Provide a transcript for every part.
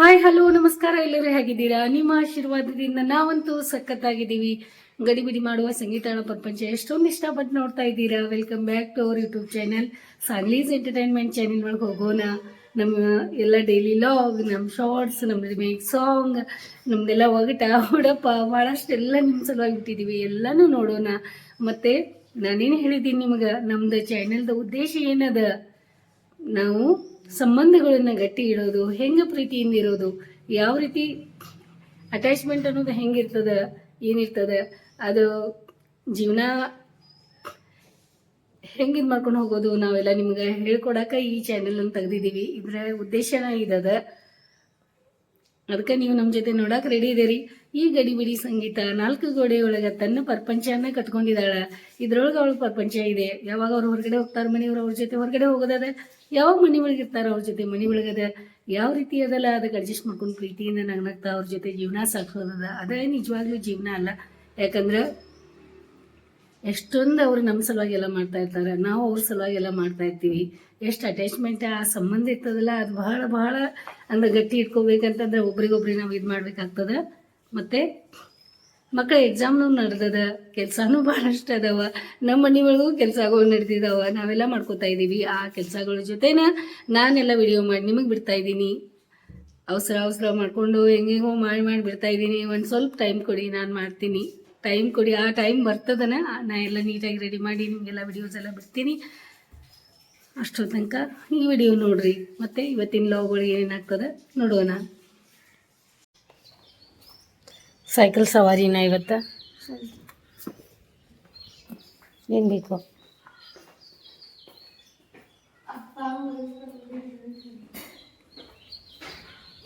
Hi, hello, ನಮಸ್ಕಾರ, ಎಲ್ಲರೂ ಹೇಗಿದ್ದೀರಾ? ನಿಮ್ಮ ಆಶೀರ್ವಾದದಿಂದ ನಾವಂತೂ ಸಖತ್ತಾಗಿದ್ದೀವಿ. ಗಡಿಬಿಡಿ ಮಾಡುವ ಸಂಗೀತಾಳ ಪ್ರಪಂಚ ಎಷ್ಟೊಂದು ಇಷ್ಟಪಟ್ಟು ನೋಡ್ತಾ ಇದ್ದೀರಾ? Welcome back to our YouTube channel ಸಾಂಗ್ಲೀಸ್ entertainment channel ಒಳಗೆ ಹೋಗೋಣ. ನಮ್ಮ ಎಲ್ಲ ಡೈಲಿ ಲಾಗ್ ನಮ್ಮ ಶಾರ್ಟ್ಸ್ ನಮ್ಮ ರಿಮೇಕ್ ಸಾಂಗ್ ನಮ್ದೆಲ್ಲ ಒಗಟ ಹೊಡಪ ಭಾಳಷ್ಟೆಲ್ಲ ನಿಮ್ಮ ಸಲುವಾಗಿ ಬಿಟ್ಟಿದ್ದೀವಿ. ಎಲ್ಲನೂ ನೋಡೋಣ. ಮತ್ತು ನಾನೇನು ಹೇಳಿದ್ದೀನಿ ನಿಮಗೆ, ನಮ್ದು ಚಾನೆಲ್ದ ಉದ್ದೇಶ ಏನದ? ನಾವು ಸಂಬಂಧಗಳನ್ನು ಗಟ್ಟಿ ಇಡೋದು, ಹೆಂಗೆ ಪ್ರೀತಿಯಿಂದ ಇರೋದು, ಯಾವ ರೀತಿ ಅಟ್ಯಾಚ್ಮೆಂಟ್ ಅನ್ನೋದು ಹೆಂಗಿರ್ತದ, ಏನಿರ್ತದ, ಅದು ಜೀವನ ಹೆಂಗೆ ಇದು ಮಾಡ್ಕೊಂಡು ಹೋಗೋದು ನಾವೆಲ್ಲ ನಿಮ್ಗೆ ಹೇಳ್ಕೊಡಕ್ಕೆ ಈ ಚಾನೆಲನ್ನು ತೆಗ್ದಿದ್ದೀವಿ. ಇದ್ರ ಉದ್ದೇಶನ ಇದದ. ಅದಕ್ಕೆ ನೀವು ನಮ್ಮ ಜೊತೆ ನೋಡಕ್ಕೆ ರೆಡಿ ಇದೀರಿ. ಈ ಗಡಿಬಿಡಿ ಸಂಗೀತ ನಾಲ್ಕು ಗೋಡೆ ಒಳಗೆ ತನ್ನ ಪ್ರಪಂಚನ ಕಟ್ಕೊಂಡಿದ್ದಾಳ. ಇದ್ರೊಳಗೆ ಅವಳ ಪ್ರಪಂಚ ಇದೆ. ಯಾವಾಗ ಅವ್ರು ಹೊರಗಡೆ ಹೋಗ್ತಾರ ಮನೆಯವ್ರು ಅವ್ರ ಜೊತೆ ಹೊರಗಡೆ ಹೋಗೋದದ? ಯಾವಾಗ ಮನೆ ಒಳಗೆ ಇರ್ತಾರೆ ಅವ್ರ ಜೊತೆ? ಮನೆ ಒಳಗದ ಯಾವ ರೀತಿ ಅದಲ್ಲ ಅದಕ್ಕೆ ಅಡ್ಜಸ್ಟ್ ಮಾಡ್ಕೊಂಡು ಪ್ರೀತಿಯಿಂದ ನಗ್ನಗ್ತಾ ಅವ್ರ ಜೊತೆ ಜೀವನ ಸಾಕ್ಸೋದದ ಅದೇ. ನಿಜವಾಗ್ಲೂ ಜೀವನ ಅಲ್ಲ. ಯಾಕಂದ್ರೆ ಎಷ್ಟೊಂದು ಅವ್ರು ನಮ್ಮ ಸಲುವಾಗಿ ಎಲ್ಲ ಮಾಡ್ತಾ ಇರ್ತಾರೆ. ನಾವು ಅವ್ರ ಸಲುವಾಗಿ ಎಲ್ಲ ಮಾಡ್ತಾ ಇರ್ತೀವಿ. ಎಷ್ಟು ಅಟ್ಯಾಚ್ಮೆಂಟ್ ಆ ಸಂಬಂಧ ಇರ್ತದಲ್ಲ, ಅದು ಬಹಳ ಬಹಳ ಅಂದ್ರೆ ಗಟ್ಟಿ ಇಟ್ಕೋಬೇಕಂತಂದ್ರೆ ಒಬ್ರಿಗೊಬ್ರಿಗೆ ನಾವು ಇದು ಮಾಡ್ಬೇಕಾಗ್ತದ. ಮತ್ತೆ ಮಕ್ಕಳ ಎಕ್ಸಾಮ್ನು ನಡೆದದ, ಕೆಲಸನೂ ಭಾಳಷ್ಟು ಅದಾವ. ನಮ್ಮ ಮನೆ ಒಳಗೂ ಕೆಲಸಗಳು ನಡೆದಿದ್ದಾವ ನಾವೆಲ್ಲ ಮಾಡ್ಕೋತಾ ಇದ್ದೀವಿ ಆ ಕೆಲಸಗಳ ಜೊತೆನ ನಾನೆಲ್ಲ ವಿಡಿಯೋ ಮಾಡಿ ನಿಮಗೆ ಬಿಡ್ತಾ ಇದ್ದೀನಿ. ಅವಸರ ಅವಸರ ಮಾಡಿಕೊಂಡು ಹೆಂಗೆಂಗೋ ಮಾಡಿ ಮಾಡಿ ಬಿಡ್ತಾ ಇದ್ದೀನಿ. ಒಂದು ಸ್ವಲ್ಪ ಟೈಮ್ ಕೊಡಿ, ನಾನು ಮಾಡ್ತೀನಿ. ಟೈಮ್ ಕೊಡಿ. ಆ ಟೈಮ್ ಬರ್ತದನ, ನಾ ಎಲ್ಲ ನೀಟಾಗಿ ರೆಡಿ ಮಾಡಿ ನಿಮಗೆಲ್ಲ ವಿಡಿಯೋಸ್ ಎಲ್ಲ ಬಿಡ್ತೀನಿ. ಅಷ್ಟೋ ತನಕ ಈ ವಿಡಿಯೋ ನೋಡ್ರಿ. ಮತ್ತೆ ಇವತ್ತಿನ ಲಾಗ್ಗಳಿಗೆ ಏನಾಗ್ತದೆ ನೋಡೋಣ. ಸೈಕಲ್ ಸವಾರಿನ ಇವತ್ತು? ಏನು ಬೇಕು?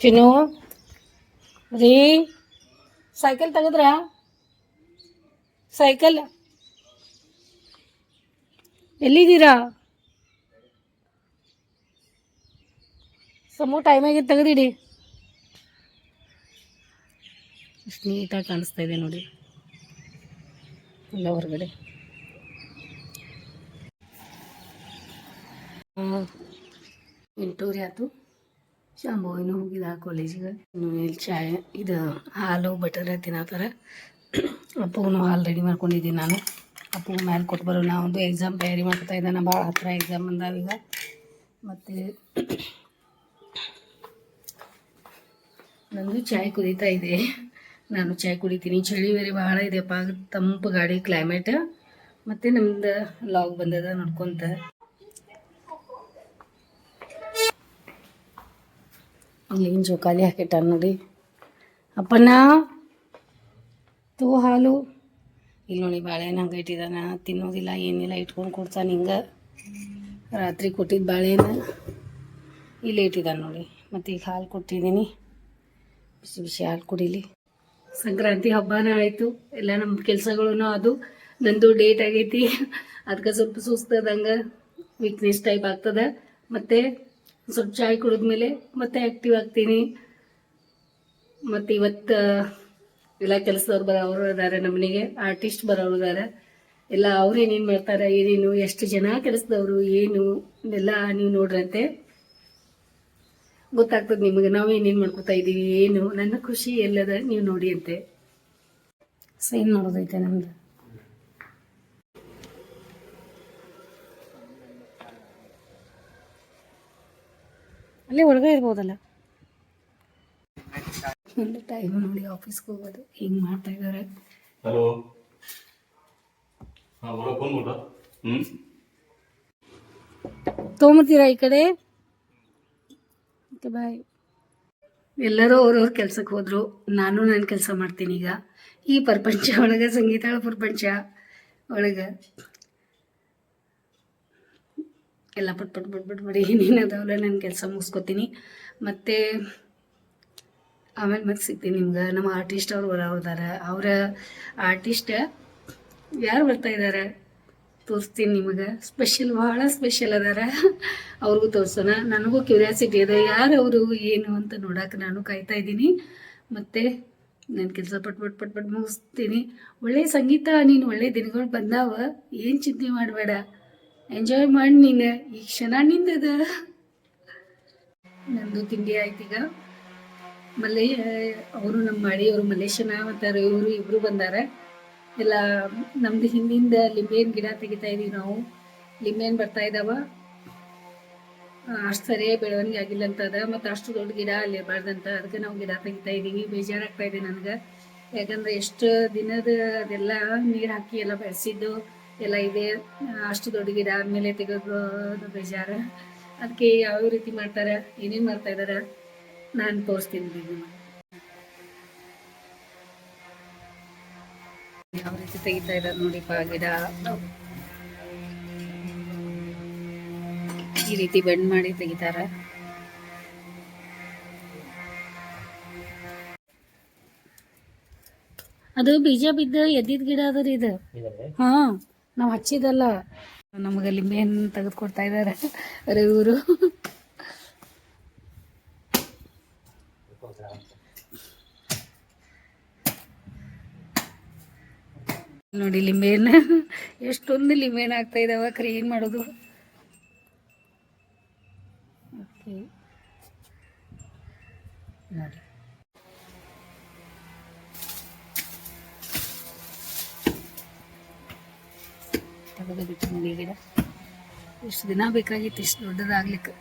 ಚಿನ್ನು, ರೀ, ಸೈಕಲ್ ತೆಗೆದ್ರಾ? ಸೈಕಲ್? ಎಲ್ಲಿದ್ದೀರಾ? ಸಮೂ ಟೈಮ್ ಆಗಿದ್ದು ತೆಗೆದಿಡಿ. ಎಷ್ಟು ನೀಟಾಗಿ ಕಾಣಿಸ್ತಾ ಇದೆ ನೋಡಿ. ಎಲ್ಲ ಹೊರಗಡೆ. ಎಂಟೂರಿ ಆಯ್ತು. ಶಾಂಭವಿನೂ ಹೋಗಿದ ಕಾಲೇಜಿಗೆ ಇಲ್ಲಿ ಚಾಯ್, ಇದು ಹಾಲು ಬಟರ್ ತಿನ್ನತ್ತಾರ ಅಪ್ಪಗೂ ಹಾಲು ರೆಡಿ ಮಾಡ್ಕೊಂಡಿದ್ದೀನಿ ನಾನು. ಅಪ್ಪು ಮೇಲೆ ಕೊಟ್ಟು ಬರೋಣ. ಒಂದು ಎಕ್ಸಾಮ್ ತಯಾರಿ ಮಾಡ್ತಾ ಇದ್ದಾನೆ. ಭಾಳ ಹತ್ತಿರ ಎಕ್ಸಾಮ್ ಬಂದಾವ ಈಗ. ಮತ್ತು ನಂದು ಚಾಯ್ ಕುದೀತಾ ಇದೆ. ನಾನು ಚಾಯ್ ಕುಡಿತೀನಿ. ಚಳಿ ಬೇರೆ ಭಾಳ ಇದೆಯಪ್ಪ. ತಂಪು ಗಾಡಿ ಕ್ಲೈಮೇಟ್ ಮತ್ತು ನಮ್ದು ಲಾಗ್ ಬಂದದ ನೋಡ್ಕೊಂತ. ಇಲ್ಲಿನ ಜೋಕಾಲಿ ಹಾಕಿಟ್ಟ ನೋಡಿ. ಅಪ್ಪನ ತೂ ಹಾಲು. ಇಲ್ಲಿ ನೋಡಿ ಬಾಳೆಹಣ್ಣು ಹಂಗೆ ಇಟ್ಟಿದ್ದಾನ ತಿನ್ನೋದಿಲ್ಲ, ಏನಿಲ್ಲ, ಇಟ್ಕೊಂಡು ಕೊಡ್ತಾನೆ ಹಿಂಗೆ. ರಾತ್ರಿ ಕೊಟ್ಟಿದ್ದ ಬಾಳೆಹಣ್ಣು ಇಲ್ಲಿ ಇಟ್ಟಿದ್ದಾನೆ ನೋಡಿ. ಮತ್ತು ಈಗ ಹಾಲು ಕೊಟ್ಟಿದ್ದೀನಿ ಬಿಸಿ ಬಿಸಿ ಹಾಲು ಕುಡೀಲಿ. ಸಂಕ್ರಾಂತಿ ಹಬ್ಬನ ಆಯಿತು. ಎಲ್ಲ ನಮ್ಮ ಕೆಲಸಗಳೂ ಅದು. ನಂದು ಡೇಟ್ ಆಗೈತಿ. ಅದಕ್ಕೆ ಸ್ವಲ್ಪ ಸುಸ್ತದಂಗೆ ವೀಕ್ನೆಸ್ ಟೈಪ್ ಆಗ್ತದೆ. ಮತ್ತು ಸ್ವಲ್ಪ ಚಾಯ್ ಕುಡಿದ್ಮೇಲೆ ಮತ್ತೆ ಆ್ಯಕ್ಟಿವ್ ಆಗ್ತೀನಿ. ಮತ್ತು ಇವತ್ತು, ಎಲ್ಲ ಕೆಲಸದವ್ರು ಬರೋರು ಇದ್ದಾರೆ ನಮ್ಮನೆಗೆ ಆರ್ಟಿಸ್ಟ್ ಬರೋರು ಇದ್ದಾರೆ ಎಲ್ಲ ಅವ್ರು ಏನೇನು ಮಾಡ್ತಾರೆ, ಏನೇನು, ಎಷ್ಟು ಜನ ಕೆಲಸದವರು, ಏನು ಎಲ್ಲ ನೀವು ನೋಡ್ರಂತೆ. ಗೊತ್ತಾಗ್ತದೆ ನಿಮಗೆ. ನಾವು ಏನೇನು ಮಾಡ್ಕೋತಾ ಇದ್ದೀವಿ ಏನು? ನನ್ನ ಖುಷಿ ಎಲ್ಲದ ನೀವು ನೋಡಿ ಅಂತೆ. ಸೈನ್ ಮಾಡೋದೈತೆ ನಮ್ದು. ಅಲ್ಲೇ ಒಳಗೆ ಇರ್ಬೋದಲ್ಲ? ಒಂದು ಟೈಮ್ ನೋಡಿ ಆಫೀಸ್ಗೆ ಹೋಗೋದು. ಹಿಂಗೆ ಮಾಡ್ತಾ ಇದ್ದಾರೆ. ಹಲೋ ತೊಗೊಂಬತ್ತೀರಾ ಈ ಕಡೆ? ಓಕೆ ಬಾಯ್ ಎಲ್ಲರೂ ಅವ್ರವ್ರ ಕೆಲ್ಸಕ್ಕೆ ಹೋದರು. ನಾನು ನನ್ನ ಕೆಲಸ ಮಾಡ್ತೀನಿ ಈಗ. ಈ ಪ್ರಪಂಚ ಒಳಗೆ ಸಂಗೀತ ಪ್ರಪಂಚ ಒಳಗೆ. ಎಲ್ಲ ಪಟ್ ಪಟ್ ಪಟ್ ಪಟ್ ಬಿಡಿ ಏನೇನು ಅದಾವಲ್ಲ ನನ್ನ ಕೆಲಸ ಮುಗಿಸ್ಕೊತೀನಿ. ಮತ್ತು ಆಮೇಲೆ ಮತ್ತೆ ಸಿಗ್ತೀನಿ ನಿಮ್ಗೆ. ನಮ್ಮ ಆರ್ಟಿಸ್ಟ್ ಅವ್ರು ಬರೋದಾರ ಅವರ ಆರ್ಟಿಸ್ಟ್ ಯಾರು ಬರ್ತಾ ಇದ್ದಾರೆ ತೋರಿಸ್ತೀನಿ ನಿಮಗೆ. ಸ್ಪೆಷಲ್ ಭಾಳ ಸ್ಪೆಷಲ್ ಅದಾರ. ಅವ್ರಿಗೂ ತೋರಿಸೋಣ. ನನಗೂ ಕ್ಯೂರಿಯಾಸಿಟಿ ಅದ. ಯಾರು ಅವರು, ಏನು ಅಂತ ನೋಡಕ್ಕೆ ನಾನು ಕಾಯ್ತಾ ಇದ್ದೀನಿ. ಮತ್ತು ನನ್ನ ಕೆಲಸ ಪಟ್ ಪಟ್ ಪಟ್ ಪಟ್ ಮುಗಿಸ್ತೀನಿ. ಒಳ್ಳೆಯ ಸಂಗೀತ, ನೀನು ಒಳ್ಳೆ ದಿನಗಳು ಬಂದಾವ. ಏನು ಚಿಂತೆ ಮಾಡಬೇಡ. ಎಂಜಾಯ್ ಮಾಡಿ ನೀನು. ಈ ಕ್ಷಣ ನಿಂದದ. ನಂದು ತಿಂಡಿ ಆಯ್ತು ಈಗ. ಮಲ್ಲೆ ಅವರು ನಮ್ಮ ಮಾಡಿ ಅವರು ಮಲೇಶನ ಮತ್ತು ಇವರು ಇಬ್ಬರು ಬಂದಾರ. ಎಲ್ಲ ನಮ್ದು ಹಿಂದಿಂದ ಲಿಂಬೆಹಣ್ಣು ಗಿಡ ತೆಗಿತಾ ಇದೀವಿ ನಾವು. ಲಿಂಬೆಹಣ್ಣು ಬರ್ತಾ ಇದಾವ. ಅಷ್ಟು ಸರಿಯಾಗಿ ಬೆಳವಣಿಗೆ ಆಗಿಲ್ಲ ಅಂತ ಅದ. ಮತ್ತು ಅಷ್ಟು ದೊಡ್ಡ ಗಿಡ ಅಲ್ಲಿ ಇರಬಾರ್ದಂತ ಅದಕ್ಕೆ ನಾವು ಗಿಡ ತೆಗಿತಾ ಇದೀವಿ. ಬೇಜಾರಾಗ್ತಾ ಇದೆ ನನಗೆ. ಯಾಕಂದ್ರೆ ಎಷ್ಟು ದಿನದ ಅದೆಲ್ಲ ನೀರು ಹಾಕಿ ಎಲ್ಲ ಬೆಳೆಸಿದ್ದು ಎಲ್ಲ ಇದೆ. ಅಷ್ಟು ದೊಡ್ಡ ಗಿಡ ಆದ್ಮೇಲೆ ತೆಗೆದು ಬೇಜಾರು. ಅದಕ್ಕೆ ಯಾವ ರೀತಿ ಮಾಡ್ತಾರೆ, ಏನೇನು ಮಾಡ್ತಾ ಇದ್ದಾರೆ ನಾನು ತೋರಿಸ್ತೀನಿ ಇದು ಯಾವ ರೀತಿ ತೆಗಿತಾ ಇದ್ದಾರೆ ನೋಡಿಪ್ಪ ಗಿಡ. ಈ ರೀತಿ ಬೆಂಡ್ ಮಾಡಿ ತೆಗಿತಾರ. ಅದು ಬೀಜ ಬಿದ್ದ ಎದ್ದಿದ್ ಗಿಡ ಅದ ರೀ ಇದು. ಹಾ ನಾವ್ ಹಚ್ಚಿದಲ್ಲ ನಮಗ ಲಿಂಬೆ ಹಣ್ಣು ಇದಾರೆ ಕೊಡ್ತಾ ಇದಾರೆ. ಇವರು. ನೋಡಿ ಲಿಂಬೆಹಣ್ಣು ಎಷ್ಟೊಂದು ಲಿಂಬೆಹಣ್ಣು ಆಗ್ತಾ ಇದಾವ ಏನ್ ಮಾಡೋದು? ನೋಡಿ. ಬಿಟ್ಟು ಇಷ್ಟು ದಿನ ಬೇಕಾಗಿತ್ತು ಇಷ್ಟು ದೊಡ್ಡದಾಗ್ಲಿಕ್ಕೆ.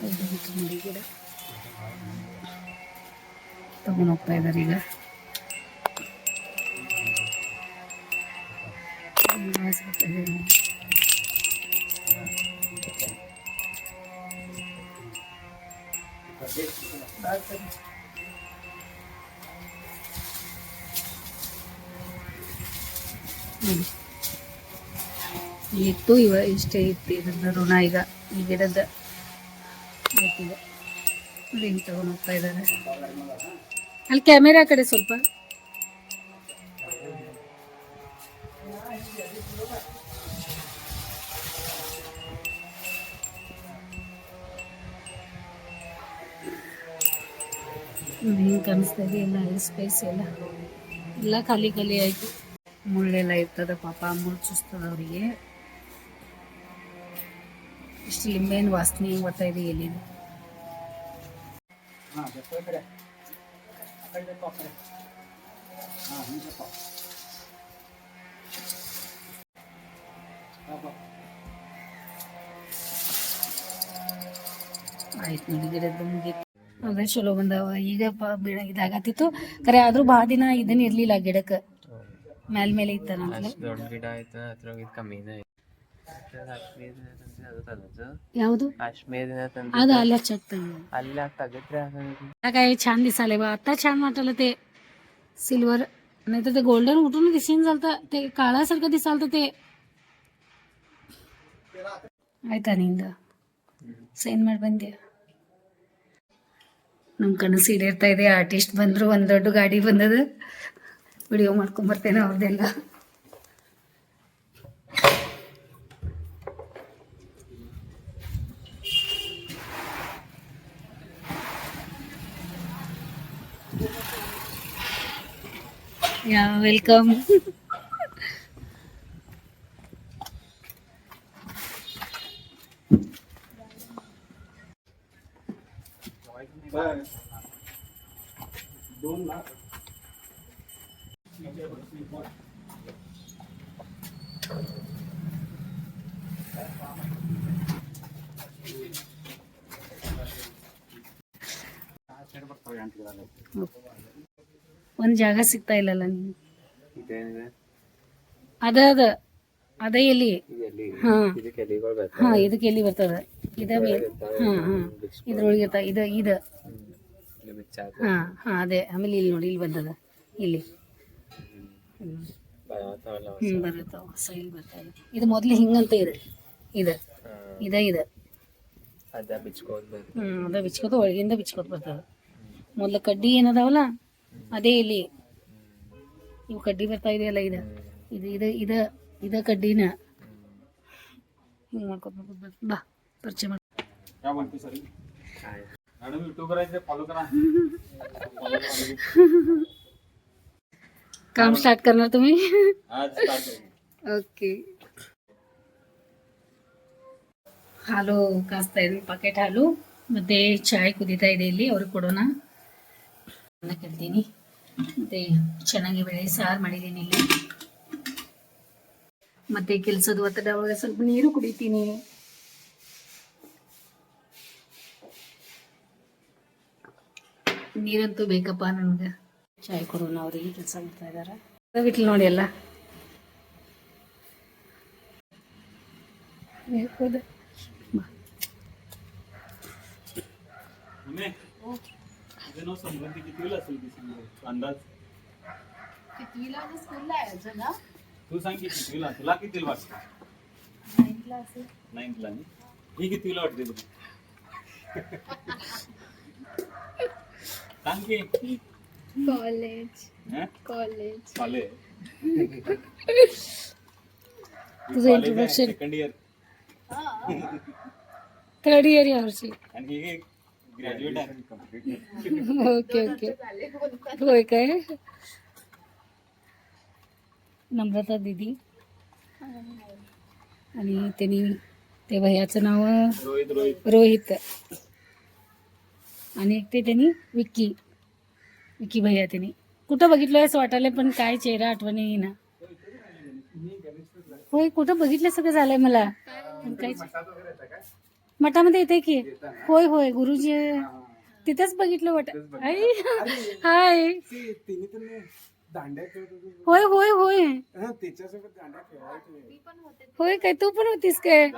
ತೆಗೆದು ಬಿಟ್ಟು ನೋಡಿ ಗಿಡ. ತಗೊಂಡು ಹೋಗ್ತಾ ಇದ್ದಾರೆ ಈಗ. ಇತ್ತು, ಇವ ಇಷ್ಟೇ ಇತ್ತು, ಇದ್ರದ್ದು ಋಣ ಈಗ, ಈ ಗಿಡದ ಹಿಂಗೆ ತಗೊಂಡು ಹೋಗ್ತಾ ಇದ್ದಾರೆ ಅಲ್ಲಿ ಕ್ಯಾಮೆರಾ ಕಡೆ ಸ್ವಲ್ಪ. ಹಿಂಗೆ ಇಲ್ಲ ಸ್ಪೇಸ್ ಎಲ್ಲ ಎಲ್ಲ ಖಾಲಿ ಖಾಲಿ ಆಯಿತು. ಮುಳ್ಳೆಲ್ಲ ಇರ್ತದೆ ಪಾಪ ಮುಳ್ಳು ಚುಸ್ತದ ಅವರಿಗೆ. ಇಷ್ಟು ಲಿಂಬೆಹಣ್ಣು ವಾಸನೆ ಬರ್ತಾ ಇದೆ ಎಲ್ಲಿ ಆಯ್ತು ನೋಡಿ ಗಿಡದ ಮುಗೀತು. ಅದೇ ಚಲೋ ಬಂದಾವ ಈಗ ಪ ಬಿಡ ಇದಾಗತ್ತಿತ್ತು ಖರೆ ಆದ್ರೂ ಭಾಳ ದಿನ ಇದನ್ನ ಇರ್ಲಿಲ್ಲ ಗಿಡಕ್ಕೆ ಮ್ಯಾಲ್ ಮೇಲೆ ಇತ್ತಲ್ಲ ಅಷ್ಟು ದೊಡ್ಡ ಗಿಡ ಆಯ್ತು ಅದ್ರಾಗ ಇದು ಕಮ್ಮಿನೇ ಅಶ್ಮೇಧಿನ ತಂದ್ರೆ ಅದು ತಗದು ಯಾವುದು ಅಶ್ಮೇಧಿನ ತಂದ್ರೆ ಅದು ಅಲ್ಲ ಚೆಕ್ ತಂದ ಅಲ್ಲಿ ತೆಗದ್ರೆ ಅದನ್ನ काय छान दिसाले बा आता छान वाटलं ते सिल्वर नाही तर ते गोल्डन उठून दिसीन झालतं ते काळासारखं दिसालतं ते ಆಯ್ತಾ ನಿಂದ ಸೈನ್ ಮಾಡಿ ಬಂದೆ ನಮ್ಮ ಕನಸು ಈಡೇರ್ತಾ ಇದೆ. ಆರ್ಟಿಸ್ಟ್ ಬಂದರು, ಒಂದು ದೊಡ್ಡ ಗಾಡಿ ಬಂದದ. ವಿಡಿಯೋ ಮಾಡ್ಕೊಂಬರ್ತೇನೆ ಅವ್ರದ್ದೆಲ್ಲ ಯಾ ವೆಲ್ಕಮ್ ಒಂದು ಜಾಗ ಸಿಗ್ತಾ ಇಲ್ಲಲ್ಲ ಅದ ಅದ ಅದ ಎಲ್ಲಿ ಹಾ. ಇದಕ್ಕೆ ಎಲ್ಲಿ ಬರ್ತದ? ಇದ ಹಾ ಹಾ ಇದ್ರೊಳಗೆ ಇರ್ತ ಇದು ಇದು. ಹಾ ಹಾ ಅದೇ. ಆಮೇಲೆ ಇಲ್ಲಿ ನೋಡಿ ಇಲ್ಲಿ ಬಂದದ. ಇಲ್ಲಿ. ಹ್ಮ್. ಬರುತ್ತಾವ ಹೊಸ ಇಲ್ಲಿ ಬರ್ತಾವೆ ಇದು. ಮೊದ್ಲು ಹಿಂಗಂತ ಇದೆ. ಇದು. ಇದ ಇದು. ಹ್ಞೂ ಅದ ಬಿಚ್ಕೋತ ಒಳಗಿಂದ ಬಿಚ್ಕೋತ ಬರ್ತದ. ಮೊದ್ಲು ಕಡ್ಡಿ ಏನದಾವಲ್ಲ? ಅದೇ ಇಲ್ಲಿ. ಇವು ಕಡ್ಡಿ ಬರ್ತಾ ಇದೆಯಲ್ಲ ಇದು. ಇದು ಇದು ಇದ ಇದ ಕಡ್ಡಿನ. ಹಿಂಗೆ ಮಾಡ್ಕೊತ ಮಾಡ್ಕೊತ ಬರ್ತ ಬಾ ಪರಿಚಯ ಮಾಡಿ काम स्टार्ट करणार तुम्ही ओके ಹಾಲು ಕಾಸ್ತಾ ಇದ್ವಿ ಪಾಕೆಟ್ ಹಾಲು ಮತ್ತೆ ಚಾಯ್ ಕುದೀತಾ ಇದೆ ಇಲ್ಲಿ ಅವ್ರಿಗೆ ಕೊಡೋಣ ಅನ್ನ ಕಟ್ತೀನಿ ಮತ್ತೆ ಚೆನ್ನಾಗಿ ಬೆಳೆ ಸಾರು ಮಾಡಿದ್ದೀನಿ ಇಲ್ಲಿ ಮತ್ತೆ ಕೆಲಸದ ಒತ್ತಡ ಒಳಗೆ ಸ್ವಲ್ಪ ನೀರು ಕುಡಿತೀನಿ ನೀರಂತೂ ಬೇಕಪ್ಪ ನನಗೆ ಚಾಯ್ ಕೊಡೋಣ ಅವರಿಗೆ ಕೆಲಸ ಮಾಡ್ತಾ ಇದ್ದಾರೆ ಬಿಟ್ಲು ನೋಡಿ ಎಲ್ಲ ಬೇಕದ इथे संबंधी कितीला असेल अंदाज तू सांग की कितवीला तुला कितीला वाटतं नाईन्थला ही कितवीला वाटते तुला सांग की कॉलेज. हं? कॉलेज. कॉलेज. तुझं introduction second year third year यावर्षी. आणि हे ग्रॅज्युएट आहे. ओके ओके होय काय? नम्रता दिदी. आणि त्यांनी ते भैयाचं नाव रोहित रोहित. रोहित. आणि एक ते त्यांनी विक्की. विक्की भैया त्यांनी. कुठं बघितलं असं वाटायला पण काय चेहरा आठवणी येईना. होय कुठं बघितलं सगळं झालंय मला. पण काहीच मठामध्ये येते की? होय होय गुरुजी तिथेच बघितलं वाट आई हाय. दांड्या खेळत होती होय होय होय. हा, तिच्यासोबत दांड्या खेळायचे. होय काय? तू पण होतीस काय?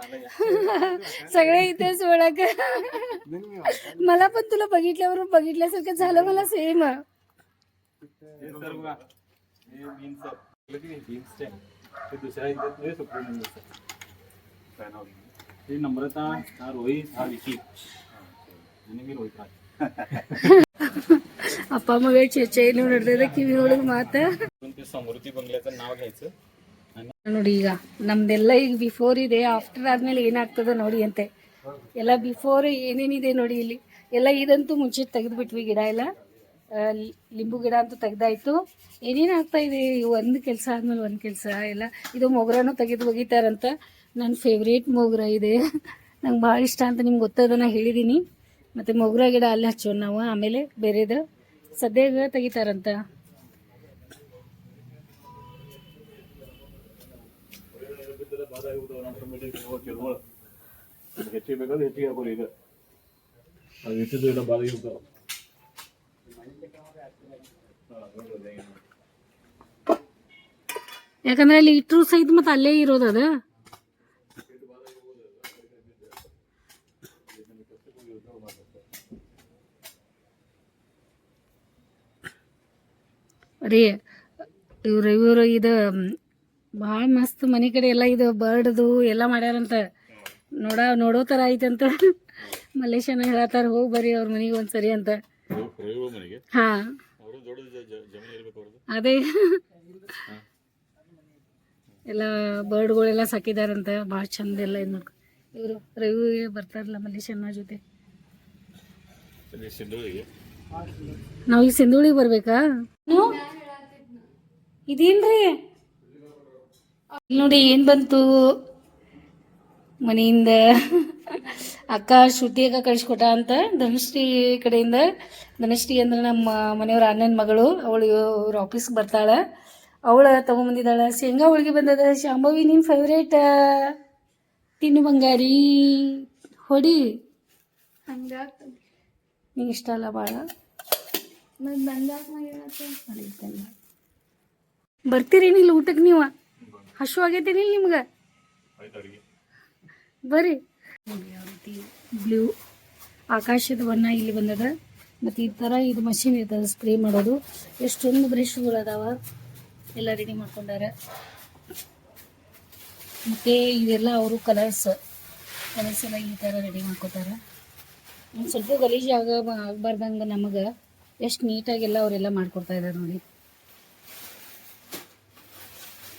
सगळे इथेच ओळख नाही मी वाटलं मला पण तुला बघितल्यावर बघितल्यासारखं झालं मला सेम हे सर बघा. हे ते दुसऱ्या हे सुप्रिम हे नम्रता हा रोहित हा विकी. आणि मी रोहित राज. ಅಪ್ಪ ಮಗ ಚೇಚೆಯನ್ನು ನಡೆದಿದೆ ಕಿವಿ ಒಳಗೆ ಮಾತ पण ते समृद्धी बंगल्याचं नाव घ्यायचं ನೋಡಿ ಈಗ ನಮ್ದೆಲ್ಲ ಈಗ ಬಿಫೋರ್ ಇದೆ ಆಫ್ಟರ್ ಆದ್ಮೇಲೆ ಏನಾಗ್ತದ ನೋಡಿ ಅಂತೆ ಎಲ್ಲ ಬಿಫೋರ್ ಏನೇನಿದೆ ನೋಡಿ ಇಲ್ಲಿ ಎಲ್ಲ ಇದಂತೂ ಮುಂಚೆ ತೆಗೆದ್ಬಿಟ್ವಿ ಗಿಡ ಎಲ್ಲ ಆ, ಲಿ- ಲಿಂಬು ಗಿಡ ಅಂತೂ ತೆಗ್ದಾಯ್ತು ಏನೇನು ಆಗ್ತಾ ಇದೆ ಒಂದು ಕೆಲಸ ಆದ್ಮೇಲೆ ಒಂದು ಕೆಲಸ ಎಲ್ಲ ಇದು ಮೊಗರನು ತೆಗೆದು ಒಗಿತಾರಂತ ನನ್ನ ಫೇವ್ರೇಟ್ ಮೊಗ್ರ ಇದೆ ನಂಗೆ ಭಾಳ ಇಷ್ಟ ಅಂತ ನಿಮ್ಗೆ ಗೊತ್ತದ ನಾ ಹೇಳಿದ್ದೀನಿ ಮತ್ತು ಮೊಗ್ರ ಗಿಡ ಅಲ್ಲಿ ಹಚ್ಚೋಣ ನಾವು. ಆಮೇಲೆ ಬೇರೆದು ಸದ್ಯಾಗ ತೆಗಿತಾರಂತ. ಯಾಕಂದ್ರೆ ಅಲ್ಲಿ ಇಟ್ಟರು ಸಹಿತ ಮತ್ತೆ ಅಲ್ಲೇ ಇರೋದು ಅದು. ರೀ, ಇವ್ರು, ಇವರು ಇದು ಭಾಳ ಮಸ್ತ್ ಮನೆ ಕಡೆ ಎಲ್ಲ ಇದು ಬರ್ಡ್ದು ಎಲ್ಲ ಮಾಡ್ಯಾರಂತ. ನೋಡ, ನೋಡೋ ಥರ ಐತಂತ ಮಲ್ಲೇಶನ ಹೇಳತ್ತಾರ, ಹೋಗಿ ಬರ್ರಿ ಅವ್ರ ಮನೆಗೆ ಒಂದ್ಸರಿ ಅಂತ. ಮನೆಗೆ ಹಾಂ. ಅದೇ. ಎಲ್ಲ ಬರ್ಡ್ಗಳೆಲ್ಲ ಸಾಕಿದಾರಂತ, ಭಾಳ ಚಂದ ಎಲ್ಲ ಇದು ನೋಡ್ಕೊ. ಇವರು ರವಿ ಬರ್ತಾರಲ್ಲ ಮಲ್ಲೇಶನ ಜೊತೆ. ನಾವು ಈಗ ಸಿಂಧುಳಿಗೆ ಬರ್ಬೇಕಾ? ನೀವು ಇದೇನ್ರಿ? ನೋಡಿ ಏನು ಬಂತು? ಮನೆಯಿಂದ ಅಕ್ಕ ಅಕ್ಕ ಕಳಿಸ್ಕೊಟ್ಟ ಅಂತ ಧನುಶ್ರೀ ಕಡೆಯಿಂದ. ಧನುಶ್ರೀ ಅಂದ್ರೆ ನಮ್ಮ ಮನೆಯವ್ರ ಅಣ್ಣನ ಮಗಳು. ಅವಳು ಅವ್ರ ಆಫೀಸ್ಗೆ ಬರ್ತಾಳೆ. ಅವಳ ತಗೊಂಬಂದಿದ್ದಾಳೆ. ಶೇಂಗಾ ಹೋಳಿಗೆ ಬಂದದ. ಶಾಂಭವಿ ನಿಮ್ಮ ಫೇವ್ರೇಟ್ ತಿನ್ನು ಬಂಗಾರಿ. ಹೊಡಿ. ಹಂಗಾಗ ನಿಂಗೆ ಇಷ್ಟ ಅಲ್ಲ ಭಾಳ ಮತ್ತೆ ಬಂದಾಗ ಹೇಳತ್ತೆ ಬರ್ತೀರೇನಿಲ್ಲ ಊಟಕ್ಕೆ ನೀವು? ಹಶು ಆಗೈತೇನಿ ನಿಮ್ಗೆ? ಬರ್ರಿ. ಯಾವ ರೀತಿ ಬ್ಲೂ ಆಕಾಶದ ಬಣ್ಣ ಇಲ್ಲಿ ಬಂದದ. ಮತ್ತು ಈ ಥರ ಇದು ಮಷಿನ್ ಇರ್ತದೆ ಸ್ಪ್ರೇ ಮಾಡೋದು. ಎಷ್ಟೊಂದು ಬ್ರಷ್ಗಳು ಅದಾವ. ಎಲ್ಲ ರೆಡಿ ಮಾಡ್ಕೊಂಡಾರ. ಮತ್ತು ಇದೆಲ್ಲ ಅವರು ಕಲರ್ಸ್ ಕಲರ್ಸ್ ಎಲ್ಲ ಈ ಥರ ರೆಡಿ ಮಾಡ್ಕೊತಾರೆ. ಒಂದು ಸ್ವಲ್ಪ ಗಲೀಜು ಆಗ ಆಗಬಾರ್ದಂಗೆ ನಮಗೆ. ಎಷ್ಟು ನೀಟಾಗೆಲ್ಲ ಅವರೆಲ್ಲ ಮಾಡ್ಕೊಡ್ತಾ ಇದ್ದಾರೆ ನೋಡಿ.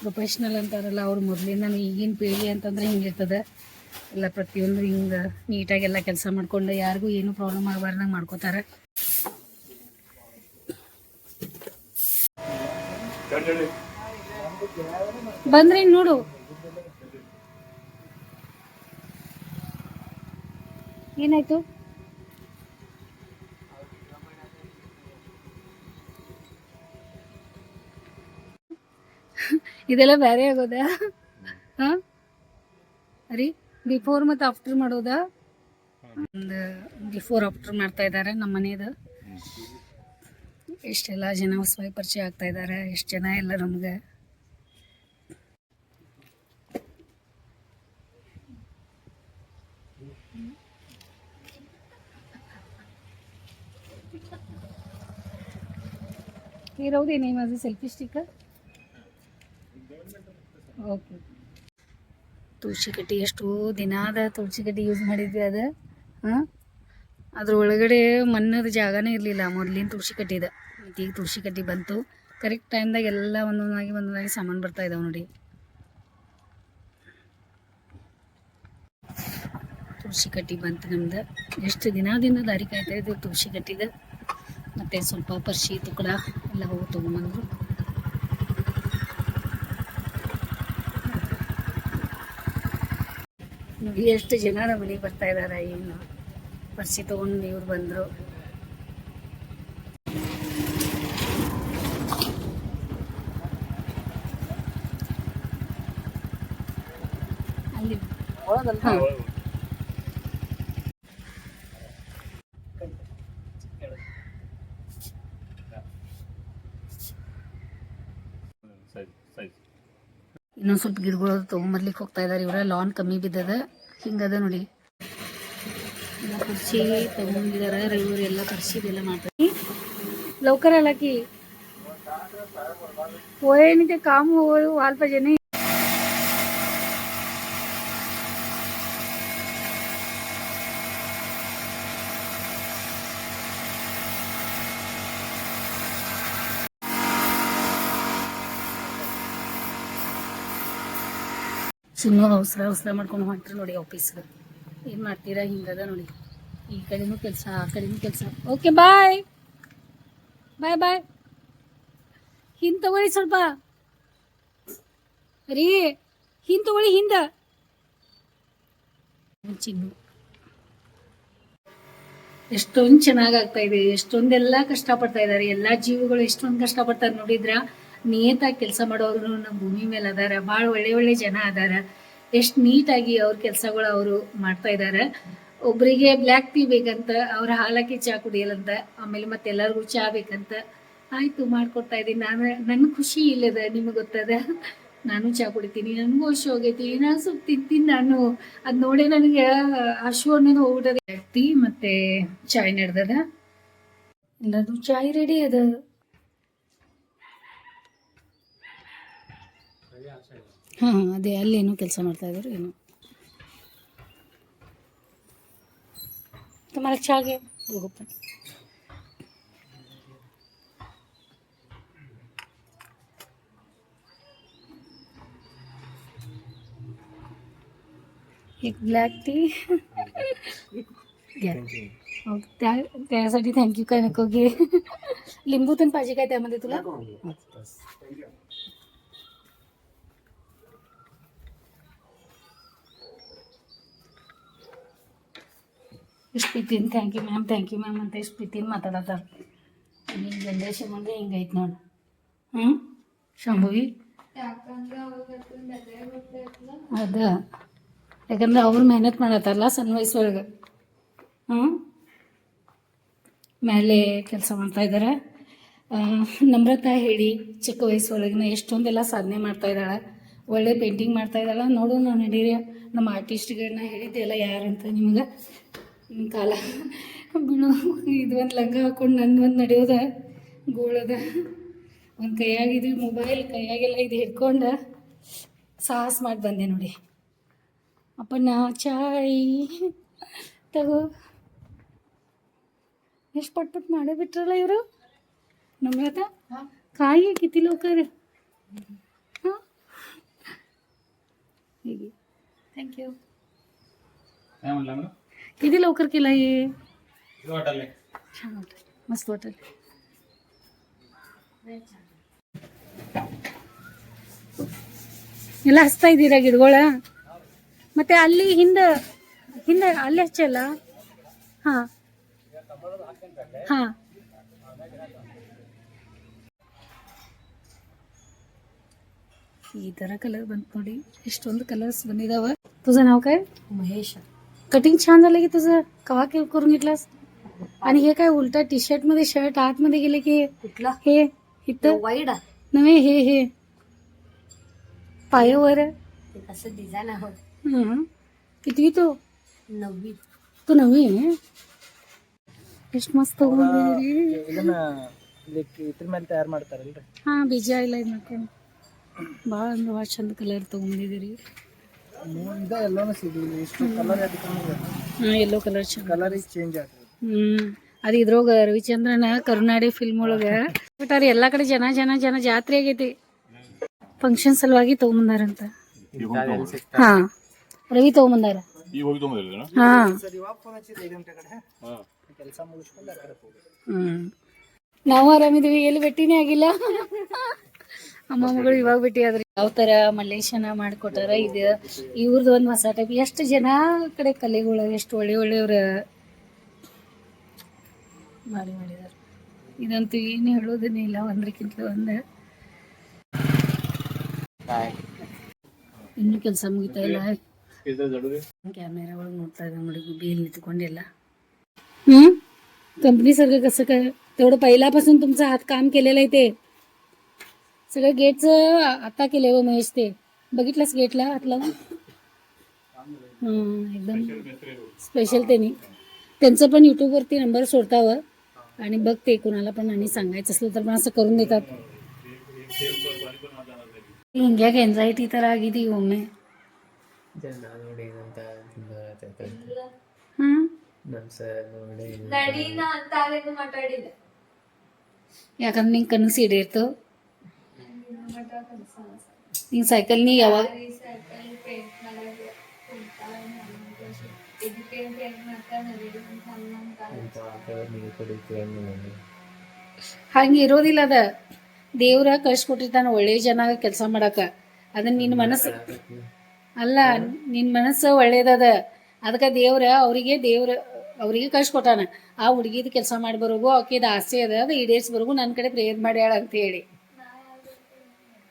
ಪ್ರೊಫೆಷ್ನಲ್ ಅಂತಾರಲ್ಲ ಅವ್ರು ಮೊದಲಿಂದ ಈಗಿನ ಪೀಳಿಗೆ ಅಂತಂದ್ರೆ ಹಿಂಗಿರ್ತದೆ ಎಲ್ಲ ಪ್ರತಿಯೊಂದು ಹಿಂಗೆ ನೀಟಾಗೆಲ್ಲ ಕೆಲಸ ಮಾಡ್ಕೊಂಡು ಯಾರಿಗೂ ಏನು ಪ್ರಾಬ್ಲಮ್ ಆಗಬಾರ್ದಂಗೆ ಮಾಡ್ಕೋತಾರೆ. ಬಂದ್ರಿ ನೋಡು. ಏನಾಯ್ತು? ಇದೆಲ್ಲ ಬೇರೆ ಆಗೋದಾ ಹಾ ರೀ ಬಿಫೋರ್ ಮತ್ತು ಆಫ್ಟರ್ ಮಾಡೋದಾ ಒಂದು ಬಿಫೋರ್ ಆಫ್ಟರ್ ಮಾಡ್ತಾ ಇದ್ದಾರೆ ನಮ್ಮ ಮನೇದು ಎಷ್ಟೆಲ್ಲ ಜನ ಹೊಸವಾಗಿ ಪರಿಚಯ ಆಗ್ತಾ ಇದ್ದಾರೆ ಎಷ್ಟು ಜನ ಎಲ್ಲ ನಮ್ಗೆ हे राहू दे नाही माझं सेल्फी स्टिकर ಓಕೆ. ತುಳಸಿ ಕಟ್ಟಿ ಎಷ್ಟು ದಿನಾದ ತುಳಸಿ ಕಟ್ಟಿ ಯೂಸ್ ಮಾಡಿದ್ವಿ ಅದು. ಹಾಂ? ಅದ್ರ ಒಳಗಡೆ ಮಣ್ಣದ ಜಾಗನೇ ಇರಲಿಲ್ಲ, ಮೊದಲಿನ ತುಳಸಿ ಕಟ್ಟಿದ ಈಗ ತುಳಸಿ ಕಟ್ಟಿ ಬಂತು. ಕರೆಕ್ಟ್ ಟೈಮ್ದಾಗ ಎಲ್ಲ ಒಂದೊಂದಾಗಿ ಒಂದೊಂದಾಗಿ ಸಾಮಾನು ಬರ್ತಾ ಇದಾವೆ ನೋಡಿ. ತುಳಸಿ ಕಟ್ಟಿ ಬಂತು ನಮ್ದು. ಎಷ್ಟು ದಿನದಿಂದ ದಾರಿ ಕಾಯ್ತಾ ಇದ್ವಿ ತುಳಸಿ ಕಟ್ಟಿದ. ಮತ್ತು ಸ್ವಲ್ಪ ಪರ್ಶಿ ತುಕಡ ಎಲ್ಲ ಹೋಗಿ ತೊಗೊಂಬಂದ್ರು. ಎಷ್ಟು ಜನ ನಮ್ಮ ಮನೆಗೆ ಬರ್ತಾ ಇದ್ದಾರೆ ಏನು? ಪರ್ಸಿ ತೊಗೊಂಡು ಇವ್ರು ಬಂದರು. ಅಲ್ಲಿ ಇನ್ನೊಂದು ಸ್ವಲ್ಪ ಗಿಡಗಳು ತೊಗೊಂಬರ್ಲಿಕ್ಕೆ ಹೋಗ್ತಾ ಇದ್ದಾರೆ ಇವರ ಲಾನ್ ಕಮ್ಮಿ ಬಿದ್ದದ. ಅದ ನೋಡಿ. ಎಲ್ಲ ಕರ್ಸಿ ತೊಗೊಂಡಿದ್ದಾರೆ ರೈವರು ಎಲ್ಲ ಕರ್ಸಿದೆಲ್ಲ ಮಾಡ್ತಾರೆ. ಲೌಕರ ಅಲ್ಲಕಿ ಓ, ಏನಿದೆ? ಕಾಮ್ ಹೋಗೋದು ಚಿನ್ನು ಅವಸರ ಅವಸರ ಮಾಡ್ಕೊಂಡು ಹೊಂಟ್ರಿ ನೋಡಿ ಆಫೀಸ್ಗೆ ಏನು ಮಾಡ್ತೀರಾ? ಹಿಂಗದ ನೋಡಿ. ಈ ಕಡೆನೂ ಕೆಲಸ, ಆ ಕಡೆನೂ ಕೆಲಸ. ಓಕೆ ಬಾಯ್ ಬಾಯ್ ಬಾಯ್ ಹಿಂದ್ ತಗೊಳ್ಳಿ ಸ್ವಲ್ಪ. ರೀ, ಹಿಂದ್ ತಗೊಳ್ಳಿ, ಹಿಂದ. ಚಿನ್ನು. ಎಷ್ಟೊಂದು ಚೆನ್ನಾಗಾಗ್ತಾ ಇದೆ. ಎಷ್ಟೊಂದೆಲ್ಲಾ ಕಷ್ಟ ಪಡ್ತಾ ಇದ್ದಾರೆ. ಎಲ್ಲಾ ಜೀವಿಗಳು ಎಷ್ಟೊಂದು ಕಷ್ಟಪಡ್ತಾರೆ ನೋಡಿದ್ರ? ನಿಯತಾಗಿ ಕೆಲಸ ಮಾಡೋರು ನಮ್ಮ ಭೂಮಿ ಮೇಲೆ ಅದಾರ ಭಾಳ ಒಳ್ಳೆ ಒಳ್ಳೆ ಜನ ಅದಾರ. ಎಷ್ಟು ನೀಟಾಗಿ ಅವ್ರ ಕೆಲಸಗಳು ಅವರು ಮಾಡ್ತಾ ಇದ್ದಾರೆ ಒಬ್ಬರಿಗೆ ಬ್ಲ್ಯಾಕ್ ಟೀ ಬೇಕಂತ ಅವ್ರ ಹಾಲಕ್ಕಿ ಚಹಾ ಕುಡಿಯಲ್ಲಂತ, ಆಮೇಲೆ ಮತ್ತೆ ಎಲ್ಲರಿಗೂ ಚಹಾ ಬೇಕಂತ, ಆಯ್ತು ಮಾಡ್ಕೊಡ್ತಾ ಇದ್ದೀನಿ. ನಾನು ನನ್ನ ಖುಷಿ ಇಲ್ಲದ, ನಿಮಗೆ ಗೊತ್ತದ? ನಾನು ಚಹಾ ಕುಡಿತೀನಿ. ನನಗೂ ಹಶು ಹೋಗೈತಿ ನಾನು ಸ್ವಲ್ಪ ತಿಂತೀನಿ ನಾನು. ಅದ್ ನೋಡಿ ನನಗೆ ಹಶು ಅನ್ನೋದು ಹೋಗ್ಬಿಟ್ಟದ ಟೀ ಮತ್ತೆ ಚಾಯ್ ನಡೆದದ? ಎಲ್ಲದು ಚಾಯ್ ರೆಡಿ ಅದ. ಹಾಂ ಅದೇ ಅಲ್ಲೇನೋ ಕೆಲಸ ಮಾಡ್ತಾ ಇದ್ರು ಏನು तुम्हाला चहा घे दोघं पण एक ब्लॅक टी घ्या मग त्या त्यासाठी थँक्यू काय नको घे लिंबू पण पाहिजे काय त्यामध्ये तुला ಪ್ರೀತಿನ thank you ma'am thank you ma'am ಅಂತ ಇಷ್ಟು ಪ್ರೀತಿನ ಮಾತಾಡತ್ತಾರ ಈಗ ಜನ್ರೇಷನ್ ಮುಂದೆ ಹಿಂಗೈತೆ ನೋಡಿ. ಹ್ಞೂ ಶಂಭುವಿ? ಅದ. ಯಾಕಂದ್ರೆ ಅವ್ರು ಮೆಹನತ್ ಮಾಡತ್ತಾರಲ್ಲ ಸಣ್ಣ ವಯಸ್ಸೊಳಗೆ. ಹ್ಞೂ ಮೇಲೆ ಕೆಲಸ ಮಾಡ್ತಾ ಇದ್ದಾರೆ ನಮ್ರತಾ ಹೇಳಿ ಚಿಕ್ಕ ವಯಸ್ಸೊಳಗಿನ ಎಷ್ಟೊಂದೆಲ್ಲ ಸಾಧನೆ ಮಾಡ್ತಾ ಇದ್ದಾಳೆ. ಒಳ್ಳೆ ಪೇಂಟಿಂಗ್ ಮಾಡ್ತಾ ಇದ್ದಾಳೆ. ನೋಡು ನಾನು ನಡೀರಿ. ನಮ್ಮ ಆರ್ಟಿಸ್ಟ್ಗಳನ್ನ ಹೇಳಿದ್ದೆಲ್ಲ ಯಾರಂತ ನಿಮ್ಗೆ? ಕಾಲ. ಬಿಡು. ಇದು ಒಂದು ಲಂಗ ಹಾಕೊಂಡು ನನ್ನ ಒಂದು ನಡೆಯೋದ? ಗೋಳದ ಒಂದು ಕೈಯಾಗಿದ್ದು ಮೊಬೈಲ್ ಕೈಯಾಗೆಲ್ಲ ಇದು ಹಿಡ್ಕೊಂಡು ಸಾಹಸ ಮಾಡಿ ಬಂದೆ ನೋಡಿ. ಅಪ್ಪ ನಾ ತಗೋ. ಎಷ್ಟು ಪಟ್ಟು ಪಟ್ಟು ಮಾಡೇ ಬಿಟ್ರಲ್ಲ ಇವರು? ನಮ್ಗೆ ಕಾಯಿ ಕಿತಿ ಲೋಕರ್ ಹಾಂ. ಹೀಗೆ. ಥ್ಯಾಂಕ್ ಯು किती लवकर केला हे किती वाटायला छान वाटत मस्त वाटत ಎಲ್ಲ ಹಚ್ತಾ ಇದ್ದೀರಾ ಗಿಡಗಳ ಮತ್ತೆ ಅಲ್ಲಿ ಹಿಂದೆ ಹಿಂದೆ ಅಲ್ಲಿ ಹಚ್ಚಲ್ಲ ಹಾಂ ಹಾಂ ಈ ಥರ कलर ಬಂತು ನೋಡಿ ಎಷ್ಟೊಂದು कलर्स ಬಂದಿದಾವ तुझं नाव काय महेश कटिंग छान झालं की तुझं कवा के करून घेतलास आणि हे काय उलटा टी शर्ट मध्ये शर्ट आतमध्ये गेले की कुठला हे इथं वाईट नव्हे हे हे पायावर ते कसं डिझाईन आहोत हं. कितवी तो नववी तू नवी आहे ಎಷ್ಟು ಮಸ್ತ್ ತಗೊಂಡಿದ್ದೀರಿ ಇದನ್ನ ಇದ್ರ ಮೇಲೆ ತಯಾರು ಮಾಡ್ತಾರಲ್ರಿ ಹಾ ಬೀಜ ಇಲ್ಲ ಇದು ಮಾಡ್ಕೊಂಡು ಭಾಳ ಅಂದ್ರೆ ಭಾಳ ಚಂದ ಕಲರ್ ತೊಗೊಂಡಿದ್ದೀರಿ ಇದ ಎಲ್ಲಾನು ಸಿಗಲಿ ಇಷ್ಟು ಕಲರ್ ಹ್ಞೂ ಎಲ್ಲೋ ಕಲರ್ ಚಂದ. ಚೇಂಜ್ ಆಗ್ತದೆ ಹ್ಮ್ ಅದು ಇದ್ರೊಳಗ ರವಿಚಂದ್ರನ ಕರುನಾಡಿ ಫಿಲ್ಮ್ ಒಳಗ. ಬಿಟ್ಟಾರ ಎಲ್ಲಾ ಕಡೆ ಜನ ಜನ ಜನ ಜಾತ್ರೆ ಆಗೈತಿ. ಫಂಕ್ಷನ್ ಸಲುವಾಗಿ ತಗೊಂಬಂದಾರಂತ. ಹಾ ರವಿ ತಗೊಂಬಂದಾರ. ಹಾ. ಸರ್ ಇವಾಗ ಫೋನ್ ಐದು ಗಂಟೆ ಕಡೆ ಕೆಲಸ ಮುಗಿಸ್ಕೊಂಡು ಆ ಕಡೆ ಹೋಗಿ ಹ್ಮ್. ನಾವು ಆರಾಮಿದೀವಿ. ಎಲ್ಲಿ ಭೇಟಿನೇ ಆಗಿಲ್ಲ. ಅಮ್ಮ ಮಗಳು ಇವಾಗ ಬಿಟ್ಟಿ ಆದ್ರೆ ಯಾವ ತರ ಮಲ್ಲೇಶನ ಮಾಡ್ಕೊಟ್ಟಾರ ಇದ ಇವ್ರದ್ದು ಒಂದು ಹೊಸ ಟೈಪ್ ಎಷ್ಟು ಜನ ಕಡೆ ಕಲೆಗಳು ಎಷ್ಟು ಒಳ್ಳೆ ಒಳ್ಳೆಯವ್ರ ಮಾಡಿ ಮಾಡಿದಾರೆ. ಇದಂತೂ ಏನು ಹೇಳೋದನ್ನೇ ಇಲ್ಲ ಒಂದ್ರಕ್ಕಿಂತ ಒಂದು. ಇನ್ನು ಕೆಲಸ ಮುಗಿತಾ ಇಲ್ಲ. ಕ್ಯಾಮೆರಾ ಒಳಗೆ ನೋಡ್ತಾ ಇದ್ದ ನೋಡಿ ಬೀಲ್ ನಿಂತ್ಕೊಂಡಿಲ್ಲ. ಹ್ಮ್? ಕಂಪ್ನಿ ಸರ್ಗ ಕಸಕ काय तेवढं पहिल्यापासून तुमचं हात काम केलेलं सगळं गेटचं आता केलंय हो महेश ते बघितलंस गेटला हात लावून हां एकदम स्पेशल त्यांनी त्यांचं पण यूट्यूबवरती नंबर सोडतावं आणि बघ ते कुणाला पण आणि सांगायचं असलं तर पण असं करून देतात ಹಿಂಗ್ಯಾಕೆ ಎಂಜೈಟಿ ಥರ ಆಗಿದೀವಿ ಒಮ್ಮೆ ಜನ ನೋಡಿ ಅಂತ ಬರತೈತೆ ಹಾಂ ನಮ್ಮ ಸರ್ ನೋಡಿ ನಡೀನ ಅಂತ ಅದನ್ನು ಮಾತಾಡಿದೆ ಯಾಕಂದ್ರೆ ನಿಂಗೆ ಕನಸು ಈಡೇರ್ತು ನಿಂಗೆ ಸೈಕಲ್ ನೀ ಯಾವಾಗ ಹಂಗೆ ಇರೋದಿಲ್ಲ ಅದ. ದೇವ್ರ ಕಳ್ಸಿಕೊಟ್ಟಿರ್ತಾನ ಒಳ್ಳೆ ಜನ ಕೆಲಸ ಮಾಡಾಕ. ಅದನ್ನ ನಿನ್ನ ಮನಸ್ಸು ಅಲ್ಲ ನಿನ್ನ ಮನಸ್ಸು ಒಳ್ಳೇದದ ಅದಕ್ಕೆ ದೇವ್ರ ಅವರಿಗೆ ದೇವ್ರ ಅವರಿಗೆ ಕಳ್ಸಿಕೊಟ್ಟಾನ. ಆ ಹುಡುಗಿದ ಕೆಲಸ ಮಾಡಿ ಬರೋಗು ಆಕೆದ ಆಸೆ ಅದ ಅದು ಈಡೇರಿಸ್ಬರ್ಗು ನನ್ನ ಕಡೆ ಪ್ರೇಯರ್ ಮಾಡ್ಯಾಳ ಅಂತ ಹೇಳಿ.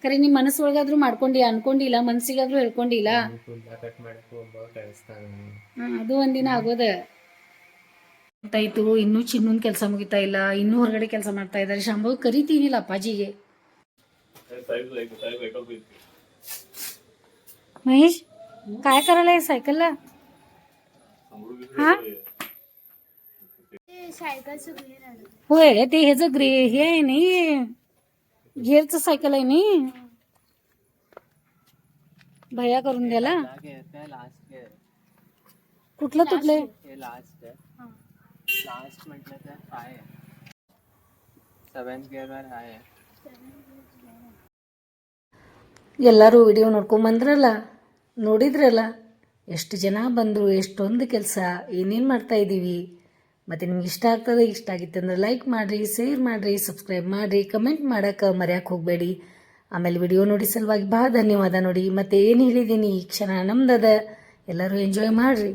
ಖರೆ ನಿಮ್ಮ ಮನಸ್ಸೊಳಗಾದ್ರೂ ಮಾಡ್ಕೊಂಡಿ ಅನ್ಕೊಂಡಿಲ್ಲ ಮನ್ಸಿಗಾದ್ರೂ ಹೇಳ್ಕೊಂಡಿಲ್ಲ ಕೂದಲ ಕಟ್ ಮಾಡಕ್ಕೆ ಒಬ್ಬ ಕಳಿಸ್ತಾನೆ ಹಾ, ಅದು ಒಂದಿನ ಆಗೋದ ಗೊತ್ತಾಯ್ತು ಇನ್ನೂ ಚಿನ್ನೂನ್ ಕೆಲಸ ಮುಗಿತಾ ಇಲ್ಲ ಇನ್ನೂ ಹೊರಗಡೆ ಕೆಲಸ ಮಾಡ್ತಾ ಇದ್ದಾರೆ ಶಾಂಭವ್ ಕರಿತೀನಿಲ್ಲ ಅಪ್ಪಾಜಿಗೆ महेश काय करायला आहे सायकलला हा होय ते ह्याच ग्रे हे आहे नाही गिअरचं सायकल आहे नाही भया करून द्याला लास्ट गिअर कुठलं तुटलंय हे लास्ट आहे लास्ट म्हटलं तर हाय सेवन्थ गिअरवर हाय आहे ಎಲ್ಲರೂ ವಿಡಿಯೋ ನೋಡ್ಕೊಂಬಂದ್ರಲ್ಲ ನೋಡಿದ್ರಲ್ಲ ಎಷ್ಟು ಜನ ಬಂದರು ಎಷ್ಟೊಂದು ಕೆಲಸ ಏನೇನು ಮಾಡ್ತಾ ಇದ್ದೀವಿ ಮತ್ತು ನಿಮ್ಗೆ ಇಷ್ಟ ಆಗ್ತದೆ, ಇಷ್ಟ ಆಗಿತ್ತಂದ್ರೆ ಲೈಕ್ ಮಾಡಿರಿ ಶೇರ್ ಮಾಡಿರಿ ಸಬ್ಸ್ಕ್ರೈಬ್ ಮಾಡಿರಿ ಕಮೆಂಟ್ ಮಾಡೋಕೆ ಮರ್ಯಾಕೆ ಹೋಗಬೇಡಿ. ಆಮೇಲೆ ವಿಡಿಯೋ ನೋಡಿ ಸಲುವಾಗಿ ಭಾಳ ಧನ್ಯವಾದ ನೋಡಿ. ಮತ್ತು ಏನು ಹೇಳಿದ್ದೀನಿ ಈ ಕ್ಷಣ ನಮ್ದದ. ಎಲ್ಲರೂ ಎಂಜಾಯ್ ಮಾಡಿರಿ.